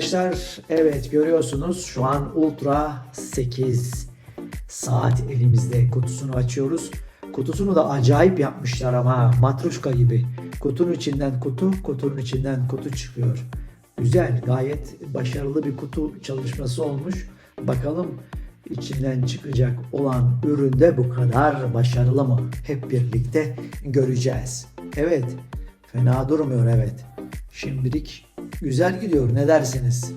Arkadaşlar evet görüyorsunuz şu an Ultra 8 saat elimizde kutusunu açıyoruz. Kutusunu da acayip yapmışlar ama matruşka gibi. Kutunun içinden kutu, kutunun içinden kutu çıkıyor. Güzel, gayet başarılı bir kutu çalışması olmuş. Bakalım içinden çıkacak olan üründe bu kadar başarılı mı? Hep birlikte göreceğiz. Evet, fena durmuyor evet. Şimdilik güzel gidiyor ne dersiniz?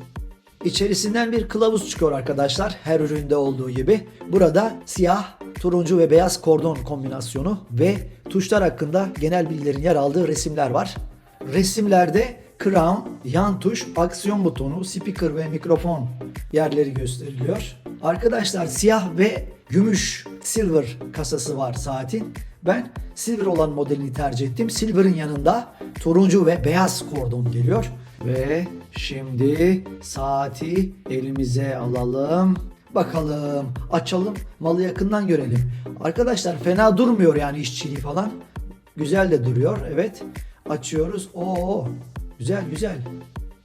İçerisinden bir kılavuz çıkıyor arkadaşlar her üründe olduğu gibi. Burada siyah, turuncu ve beyaz kordon kombinasyonu ve tuşlar hakkında genel bilgilerin yer aldığı resimler var. Resimlerde crown, yan tuş, aksiyon butonu, speaker ve mikrofon yerleri gösteriliyor. Arkadaşlar siyah ve gümüş silver kasası var saatin. Ben silver olan modelini tercih ettim. Silver'ın yanında turuncu ve beyaz kordon geliyor. Ve şimdi saati elimize alalım. Bakalım, açalım, malı yakından görelim. Arkadaşlar fena durmuyor yani işçiliği falan. Güzel de duruyor. Evet. Açıyoruz. Oo, güzel güzel.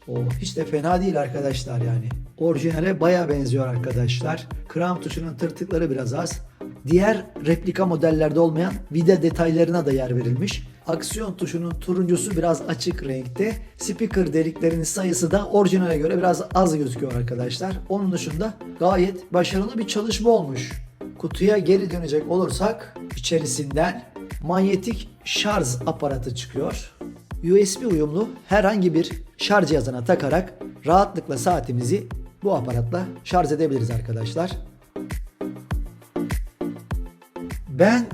O hiç de fena değil arkadaşlar yani. Orijinale baya benziyor arkadaşlar. Kram tuşunun tırtıkları biraz az. Diğer replika modellerde olmayan vida detaylarına da yer verilmiş. Aksiyon tuşunun turuncusu biraz açık renkte. Speaker deliklerinin sayısı da orijinale göre biraz az gözüküyor arkadaşlar. Onun dışında gayet başarılı bir çalışma olmuş. Kutuya geri dönecek olursak içerisinden manyetik şarj aparatı çıkıyor. USB uyumlu herhangi bir şarj cihazına takarak rahatlıkla saatimizi bu aparatla şarj edebiliriz arkadaşlar. Ben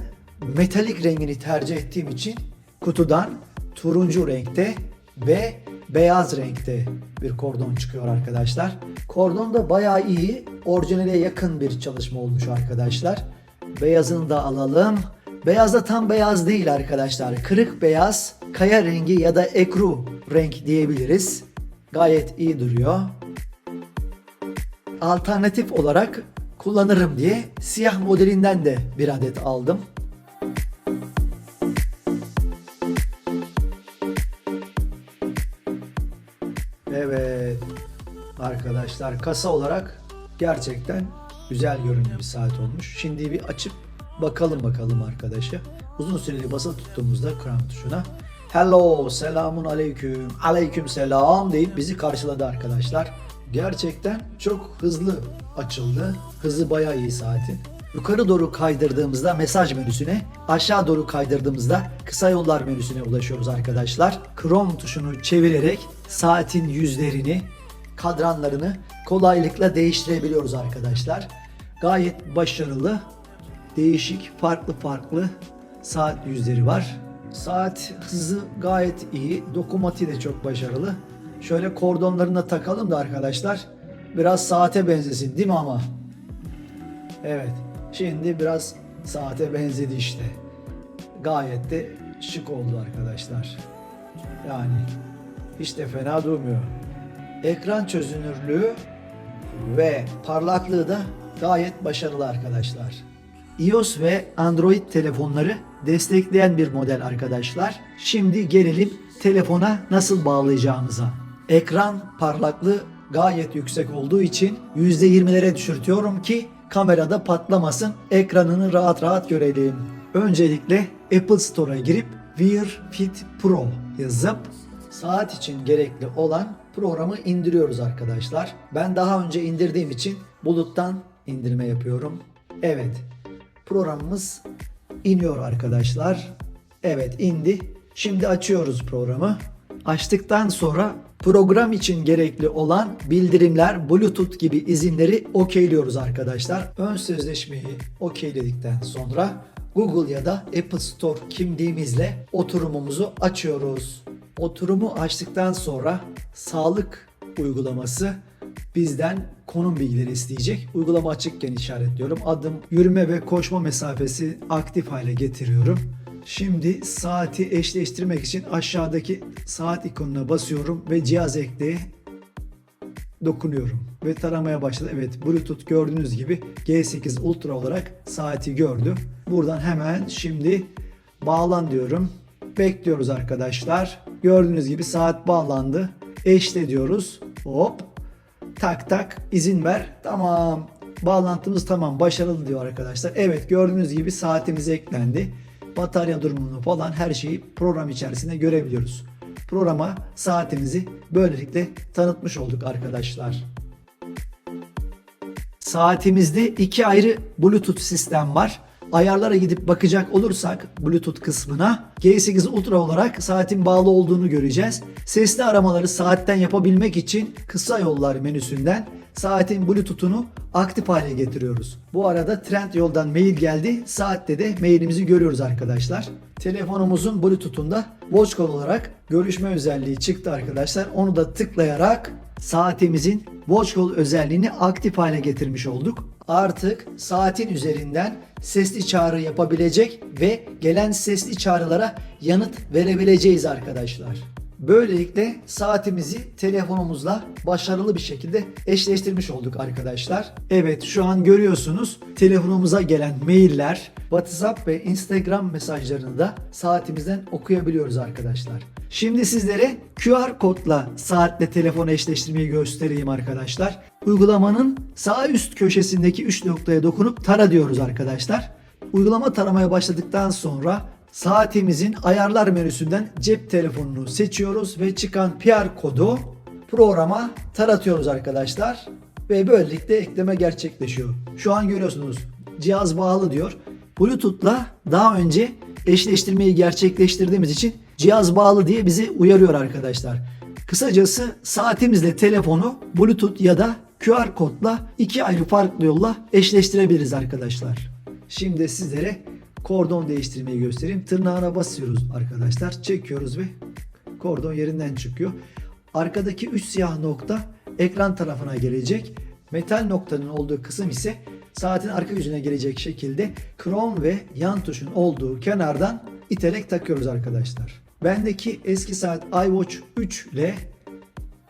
metalik rengini tercih ettiğim için kutudan turuncu renkte ve beyaz renkte bir kordon çıkıyor arkadaşlar. Kordon da bayağı iyi, orijinale yakın bir çalışma olmuş arkadaşlar. Beyazını da alalım. Beyaz da tam beyaz değil arkadaşlar. Kırık beyaz, kaya rengi ya da ekru renk diyebiliriz. Gayet iyi duruyor. Alternatif olarak kullanırım diye siyah modelinden de bir adet aldım. Evet arkadaşlar kasa olarak gerçekten güzel görünüyor bir saat olmuş. Şimdi bir açıp bakalım bakalım arkadaşa. Uzun süreli basılı tuttuğumuzda kram tuşuna Hello, selamun aleyküm, aleyküm selam deyip bizi karşıladı arkadaşlar. Gerçekten çok hızlı açıldı. Hızı bayağı iyi saatin. Yukarı doğru kaydırdığımızda mesaj menüsüne, aşağı doğru kaydırdığımızda kısa yollar menüsüne ulaşıyoruz arkadaşlar. Chrome tuşunu çevirerek saatin yüzlerini, kadranlarını kolaylıkla değiştirebiliyoruz arkadaşlar. Gayet başarılı, değişik, farklı farklı saat yüzleri var. Saat hızı gayet iyi. Dokumatiği de çok başarılı. Şöyle kordonlarını da takalım da arkadaşlar. Biraz saate benzesin değil mi ama? Evet. Şimdi biraz saate benzedi işte. Gayet de şık oldu arkadaşlar. Yani hiç de fena durmuyor. Ekran çözünürlüğü ve parlaklığı da gayet başarılı arkadaşlar. iOS ve Android telefonları destekleyen bir model arkadaşlar. Şimdi gelelim telefona nasıl bağlayacağımıza. Ekran parlaklığı gayet yüksek olduğu için %20'lere düşürtüyorum ki kamerada patlamasın. Ekranını rahat rahat görelim. Öncelikle Apple Store'a girip Wear Fit Pro yazıp saat için gerekli olan programı indiriyoruz arkadaşlar. Ben daha önce indirdiğim için buluttan indirme yapıyorum. Evet. Programımız iniyor arkadaşlar. Evet indi. Şimdi açıyoruz programı. Açtıktan sonra program için gerekli olan bildirimler, Bluetooth gibi izinleri okeyliyoruz arkadaşlar. Ön sözleşmeyi okeyledikten sonra Google ya da Apple Store kimliğimizle oturumumuzu açıyoruz. Oturumu açtıktan sonra sağlık uygulaması bizden konum bilgileri isteyecek. Uygulama açıkken işaretliyorum. Adım, yürüme ve koşma mesafesi aktif hale getiriyorum. Şimdi saati eşleştirmek için aşağıdaki saat ikonuna basıyorum ve cihaz ekleye dokunuyorum ve taramaya başladı. Evet Bluetooth gördüğünüz gibi G8 Ultra olarak saati gördü. Buradan hemen şimdi bağlan diyorum. Bekliyoruz arkadaşlar. Gördüğünüz gibi saat bağlandı. Eşle diyoruz. Hop. Tak tak izin ver. Tamam. Bağlantımız tamam. Başarılı diyor arkadaşlar. Evet gördüğünüz gibi saatimiz eklendi. Batarya durumunu falan her şeyi program içerisinde görebiliyoruz. Programa saatimizi böylelikle tanıtmış olduk arkadaşlar. Saatimizde iki ayrı Bluetooth sistem var. Ayarlara gidip bakacak olursak Bluetooth kısmına G8 Ultra olarak saatin bağlı olduğunu göreceğiz. Sesli aramaları saatten yapabilmek için kısa yollar menüsünden saatin Bluetooth'unu aktif hale getiriyoruz. Bu arada Trend yoldan mail geldi. Saatte de mailimizi görüyoruz arkadaşlar. Telefonumuzun Bluetooth'unda Watch Call olarak görüşme özelliği çıktı arkadaşlar. Onu da tıklayarak saatimizin Watch Call özelliğini aktif hale getirmiş olduk. Artık saatin üzerinden sesli çağrı yapabilecek ve gelen sesli çağrılara yanıt verebileceğiz arkadaşlar. Böylelikle saatimizi telefonumuzla başarılı bir şekilde eşleştirmiş olduk arkadaşlar. Evet şu an görüyorsunuz telefonumuza gelen mailler, WhatsApp ve Instagram mesajlarını da saatimizden okuyabiliyoruz arkadaşlar. Şimdi sizlere QR kodla saatle telefonu eşleştirmeyi göstereyim arkadaşlar. Uygulamanın sağ üst köşesindeki 3 noktaya dokunup tara diyoruz arkadaşlar. Uygulama taramaya başladıktan sonra saatimizin ayarlar menüsünden cep telefonunu seçiyoruz ve çıkan PR kodu programa taratıyoruz arkadaşlar. Ve böylelikle ekleme gerçekleşiyor. Şu an görüyorsunuz cihaz bağlı diyor. Bluetooth'la daha önce eşleştirmeyi gerçekleştirdiğimiz için cihaz bağlı diye bizi uyarıyor arkadaşlar. Kısacası saatimizle telefonu Bluetooth ya da QR kodla iki ayrı farklı yolla eşleştirebiliriz arkadaşlar. Şimdi sizlere kordon değiştirmeyi göstereyim. Tırnağına basıyoruz arkadaşlar. Çekiyoruz ve kordon yerinden çıkıyor. Arkadaki üç siyah nokta ekran tarafına gelecek. Metal noktanın olduğu kısım ise saatin arka yüzüne gelecek şekilde krom ve yan tuşun olduğu kenardan iterek takıyoruz arkadaşlar. Bendeki eski saat iWatch 3 ile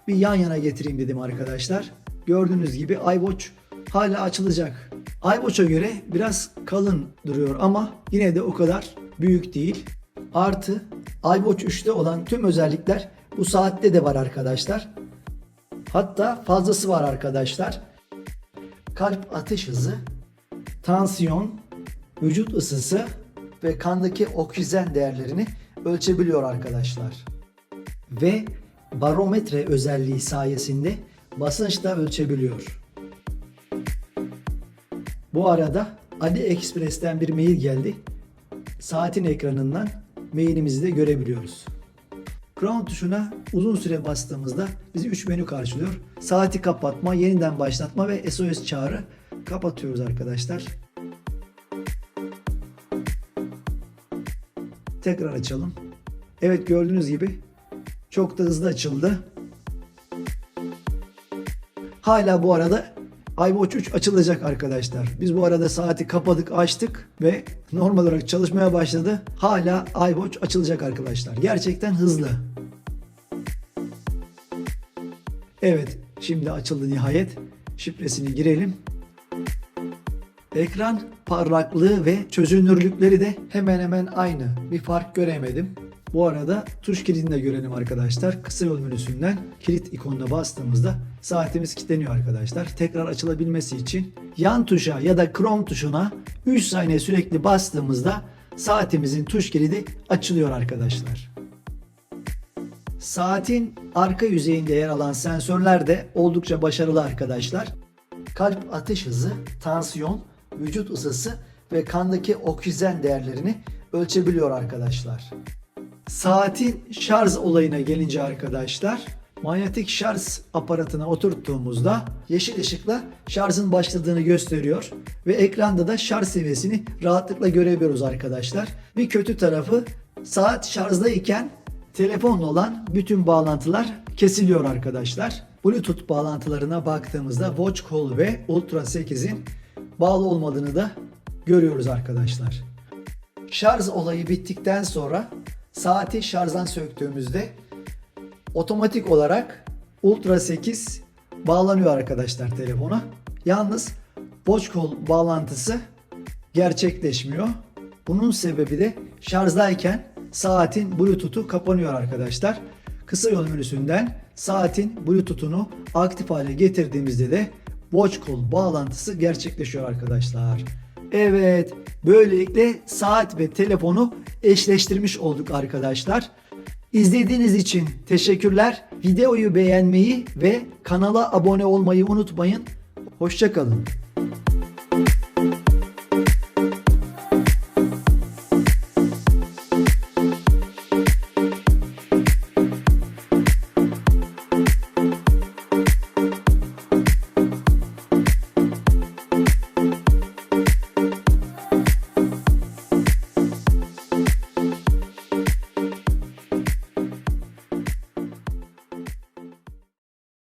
bir yan yana getireyim dedim arkadaşlar. Gördüğünüz gibi iWatch hala açılacak. iWatch'a göre biraz kalın duruyor ama yine de o kadar büyük değil. Artı iWatch 3'te olan tüm özellikler bu saatte de var arkadaşlar. Hatta fazlası var arkadaşlar. Kalp atış hızı, tansiyon, vücut ısısı ve kandaki oksijen değerlerini ölçebiliyor arkadaşlar. Ve barometre özelliği sayesinde basınç da ölçebiliyor. Bu arada AliExpress'ten bir mail geldi. Saatin ekranından mailimizi de görebiliyoruz. Crown tuşuna uzun süre bastığımızda bizi 3 menü karşılıyor. Saati kapatma, yeniden başlatma ve SOS çağrı kapatıyoruz arkadaşlar. Tekrar açalım. Evet gördüğünüz gibi çok da hızlı açıldı. Hala bu arada iWatch 3 açılacak arkadaşlar. Biz bu arada saati kapadık, açtık ve normal olarak çalışmaya başladı. Hala iWatch açılacak arkadaşlar. Gerçekten hızlı. Evet, şimdi açıldı nihayet. Şifresini girelim. Ekran parlaklığı ve çözünürlükleri de hemen hemen aynı. Bir fark göremedim. Bu arada tuş kilidini de görelim arkadaşlar. Kısa yol menüsünden kilit ikonuna bastığımızda saatimiz kilitleniyor arkadaşlar. Tekrar açılabilmesi için yan tuşa ya da Chrome tuşuna 3 saniye sürekli bastığımızda saatimizin tuş kilidi açılıyor arkadaşlar. Saatin arka yüzeyinde yer alan sensörler de oldukça başarılı arkadaşlar. Kalp atış hızı, tansiyon, vücut ısısı ve kandaki oksijen değerlerini ölçebiliyor arkadaşlar. Saatin şarj olayına gelince arkadaşlar, manyetik şarj aparatına oturttuğumuzda yeşil ışıkla şarjın başladığını gösteriyor ve ekranda da şarj seviyesini rahatlıkla görebiliyoruz arkadaşlar. Bir kötü tarafı saat şarjdayken telefonla olan bütün bağlantılar kesiliyor arkadaşlar. Bluetooth bağlantılarına baktığımızda Watch Call ve Ultra 8'in bağlı olmadığını da görüyoruz arkadaşlar. Şarj olayı bittikten sonra saati şarjdan söktüğümüzde otomatik olarak Ultra 8 bağlanıyor arkadaşlar telefona. Yalnız Watch Call bağlantısı gerçekleşmiyor. Bunun sebebi de şarjdayken saatin Bluetooth'u kapanıyor arkadaşlar. Kısa yol menüsünden saatin Bluetooth'unu aktif hale getirdiğimizde de Watch Call bağlantısı gerçekleşiyor arkadaşlar. Evet, böylelikle saat ve telefonu eşleştirmiş olduk arkadaşlar. İzlediğiniz için teşekkürler. Videoyu beğenmeyi ve kanala abone olmayı unutmayın. Hoşçakalın.